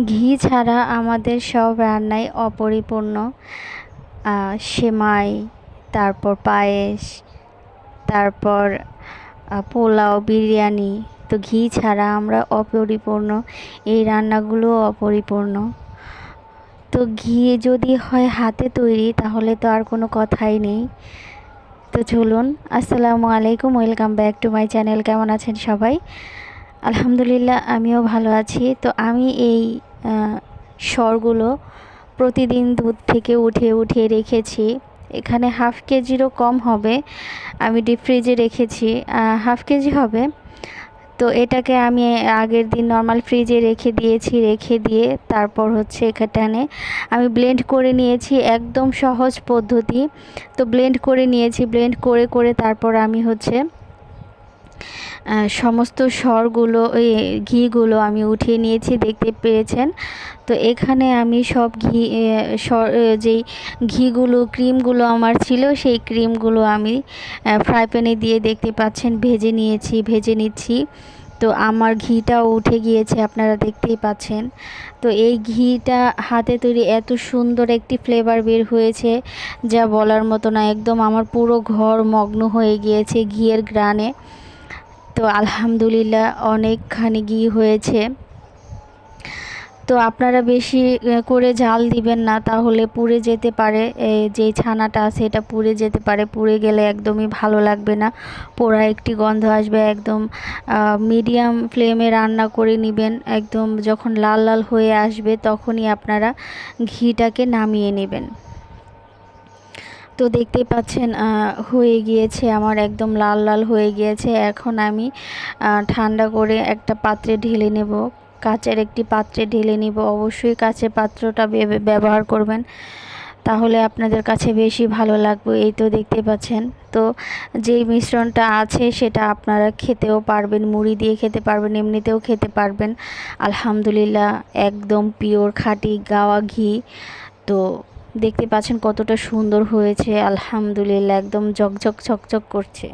ঘি ছাড়া আমাদের সব রান্নাই অপরিপূর্ণ। সেমাই, তারপর পায়েস, তারপর পোলাও, বিরিয়ানি। তো ঘি ছাড়া আমরা অপরিপূর্ণ, এই রান্নাগুলো অপরিপূর্ণ। তো ঘি যদি হয় হাতে তৈরি, তাহলে তো আর কোনো কথাই নেই। তো চলুন, আসসালামু আলাইকুম, welcome back to my channel. কেমন আছেন সবাই? আলহামদুলিল্লাহ, আমিও ভালো আছি। তো আমি এই স্বরগুলো প্রতিদিন দুধ থেকে উঠে উঠে রেখেছি। এখানে হাফ কেজিরও কম হবে, আমি ডিপ ফ্রিজে রেখেছি। হাফ কেজি হবে। তো এটাকে আমি আগের দিন নর্মাল ফ্রিজে রেখে দিয়েছি, রেখে দিয়ে তারপর হচ্ছে এখানে আমি ব্লেন্ড করে নিয়েছি একদম সহজ পদ্ধতি। তো ব্লেন্ড করে নিয়েছি, ব্লেন্ড করে করে তারপর আমি হচ্ছে সমস্ত স্বরগুলো, ওই ঘিগুলো আমি উঠিয়ে নিয়েছি, দেখতে পেয়েছেন। তো এখানে আমি সব ঘি স্বর যেই ঘিগুলো, ক্রিমগুলো আমার ছিল, সেই ক্রিমগুলো আমি ফ্রাই প্যানে দিয়ে দেখতে পাচ্ছেন, ভেজে নিয়েছি, ভেজে নিচ্ছি। তো আমার ঘিটাও উঠে গিয়েছে, আপনারা দেখতেই পাচ্ছেন। তো এই ঘিটা হাতে তৈরি এত সুন্দর একটি ফ্লেভার বের হয়েছে, যা বলার মতো না, একদম আমার পুরো ঘর মগ্ন হয়ে গিয়েছে ঘিয়ের গ্রানে তো আলহামদুলিল্লাহ অনেকখানি ঘি হয়েছে। তো আপনারা বেশি করে জাল দিবেন না, তাহলে পুড়ে যেতে পারে। যে ছানাটা আছে এটা পুড়ে যেতে পারে। পুড়ে গেলে একদমই ভালো লাগবে না। পোড়া একটি গন্ধ আসবে, একদম মিডিয়াম ফ্লেমে রান্না করে নেবেন। একদম যখন লাল লাল হয়ে আসবে, তখনই আপনারা ঘিটাকে নামিয়ে নেবেন। তো দেখতেই পাচ্ছেন হয়ে গিয়েছে আমার একদম লাল লাল হয়ে গিয়েছে। এখন আমি ঠান্ডা করে একটা পাত্রে ঢেলে নেব। কাচের একটি পাত্রে ঢেলে নিব। অবশ্যই কাচের পাত্রটা ব্যবহার করবেন। তাহলে আপনাদের কাছে বেশি ভালো লাগবে। এই তো দেখতে পাচ্ছেন। তো যেই মিশ্রণটা আছে, সেটা আপনারা খেতেও পারবেন। মুড়ি দিয়ে খেতে পারবেন, এমনিতেও খেতে পারবেন। আলহামদুলিল্লাহ, একদম পিওর খাঁটি গাওয়া ঘি। তো দেখতে পাচ্ছেন কতটা সুন্দর হয়েছে আলহামদুলিল্লাহ একদম ঝকঝক ঝকঝক করছে।